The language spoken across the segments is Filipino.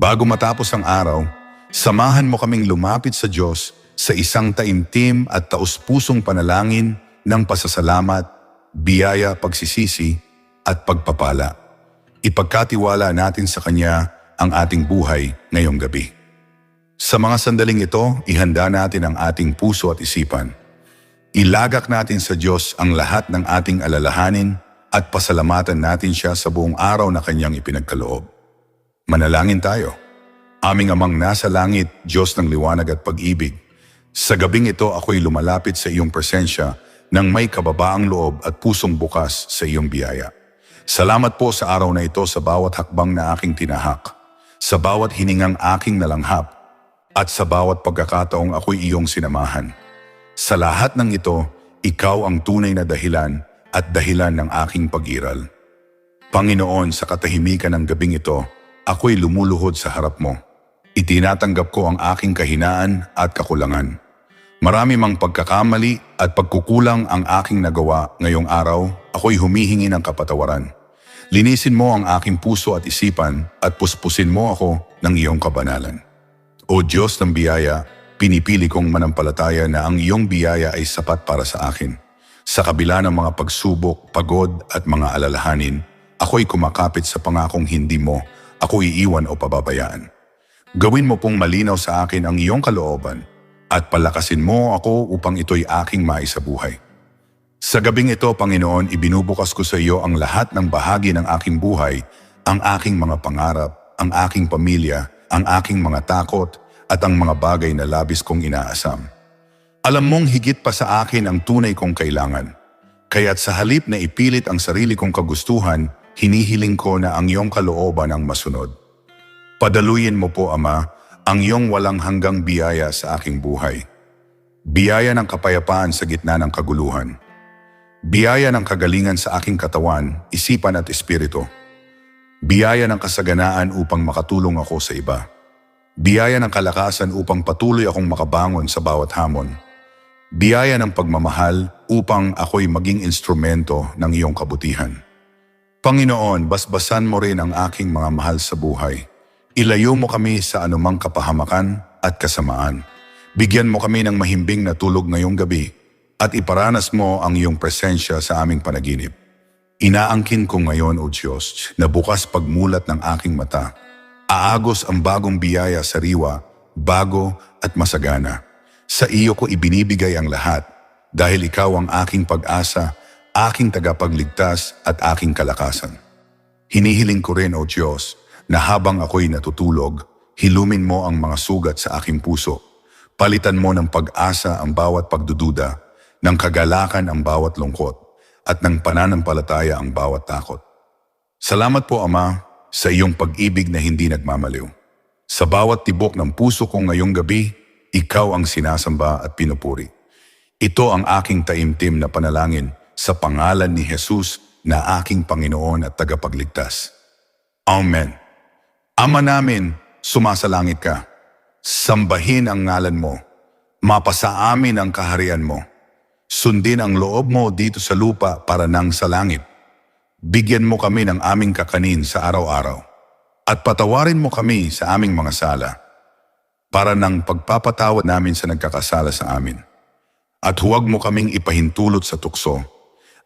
Bago matapos ang araw, samahan mo kaming lumapit sa Diyos sa isang taimtim at taus-pusong panalangin ng pasasalamat, biyaya, pagsisisi at pagpapala. Ipagkatiwala natin sa Kanya ang ating buhay ngayong gabi. Sa mga sandaling ito, ihanda natin ang ating puso at isipan. Ilagak natin sa Diyos ang lahat ng ating alalahanin at pasalamatan natin siya sa buong araw na Kanyang ipinagkaloob. Manalangin tayo. Aming amang nasa langit, Diyos ng liwanag at pag-ibig. Sa gabing ito ako'y lumalapit sa iyong presensya ng may kababaang loob at pusong bukas sa iyong biyaya. Salamat po sa araw na ito sa bawat hakbang na aking tinahak, sa bawat hiningang aking nalanghap, at sa bawat pagkakataong ako'y iyong sinamahan. Sa lahat ng ito, ikaw ang tunay na dahilan at dahilan ng aking pag-iral. Panginoon, sa katahimikan ng gabing ito, ako'y lumuluhod sa harap mo. Itinatanggap ko ang aking kahinaan at kakulangan. Marami mang pagkakamali at pagkukulang ang aking nagawa ngayong araw, ako'y humihingi ng kapatawaran. Linisin mo ang aking puso at isipan at puspusin mo ako ng iyong kabanalan. O Diyos ng biyaya, pinipili kong manampalataya na ang iyong biyaya ay sapat para sa akin. Sa kabila ng mga pagsubok, pagod at mga alalahanin, ako'y kumakapit sa pangakong hindi mo ako iiwan o pababayaan. Gawin mo pong malinaw sa akin ang iyong kalooban at palakasin mo ako upang ito'y aking maisabuhay. Sa gabing ito, Panginoon, ibinubukas ko sa iyo ang lahat ng bahagi ng aking buhay, ang aking mga pangarap, ang aking pamilya, ang aking mga takot, at ang mga bagay na labis kong inaasam. Alam mong higit pa sa akin ang tunay kong kailangan. Kaya't sa halip na ipilit ang sarili kong kagustuhan, hinihiling ko na ang iyong kalooban ang masunod. Padaluyin mo po, Ama, ang iyong walang hanggang biyaya sa aking buhay. Biyaya ng kapayapaan sa gitna ng kaguluhan. Biyaya ng kagalingan sa aking katawan, isipan at espiritu. Biyaya ng kasaganaan upang makatulong ako sa iba. Biyaya ng kalakasan upang patuloy akong makabangon sa bawat hamon. Biyaya ng pagmamahal upang ako'y maging instrumento ng iyong kabutihan. Panginoon, basbasan mo rin ang aking mga mahal sa buhay. Ilayo mo kami sa anumang kapahamakan at kasamaan. Bigyan mo kami ng mahimbing na tulog ngayong gabi at iparanas mo ang iyong presensya sa aming panaginip. Inaangkin ko ngayon, O Diyos, na bukas pagmulat ng aking mata. Aagos ang bagong biyaya sa riwa, bago at masagana. Sa iyo ko ibinibigay ang lahat dahil ikaw ang aking pag-asa, aking tagapagligtas at aking kalakasan. Hinihiling ko rin, O Diyos, na habang ako'y natutulog, hilumin mo ang mga sugat sa aking puso. Palitan mo ng pag-asa ang bawat pagdududa, ng kagalakan ang bawat lungkot, at ng pananampalataya ang bawat takot. Salamat po, Ama, sa iyong pag-ibig na hindi nagmamaliw. Sa bawat tibok ng puso ko ngayong gabi, ikaw ang sinasamba at pinupuri. Ito ang aking taimtim na panalangin sa pangalan ni Jesus na aking Panginoon at tagapagligtas. Amen. Ama namin, sumasalangit ka. Sambahin ang ngalan mo. Mapasa amin ang kaharian mo. Sundin ang loob mo dito sa lupa para nang sa langit. Bigyan mo kami ng aming kakanin sa araw-araw. At patawarin mo kami sa aming mga sala. Para nang pagpapatawad namin sa nagkakasala sa amin. At huwag mo kaming ipahintulot sa tukso.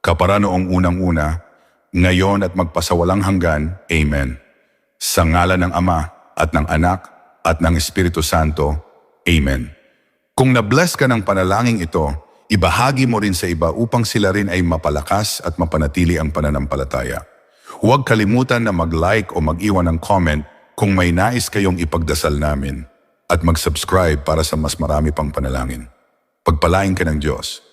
Kapara noong unang-una, ngayon at magpasawalang hanggan. Amen. Sa ngalan ng Ama, at ng Anak, at ng Espiritu Santo. Amen. Kung na-bless ka ng panalangin ito, ibahagi mo rin sa iba upang sila rin ay mapalakas at mapanatili ang pananampalataya. Huwag kalimutan na mag-like o mag-iwan ng comment kung may nais kayong ipagdasal namin at mag-subscribe para sa mas marami pang panalangin. Pagpalain ka ng Diyos.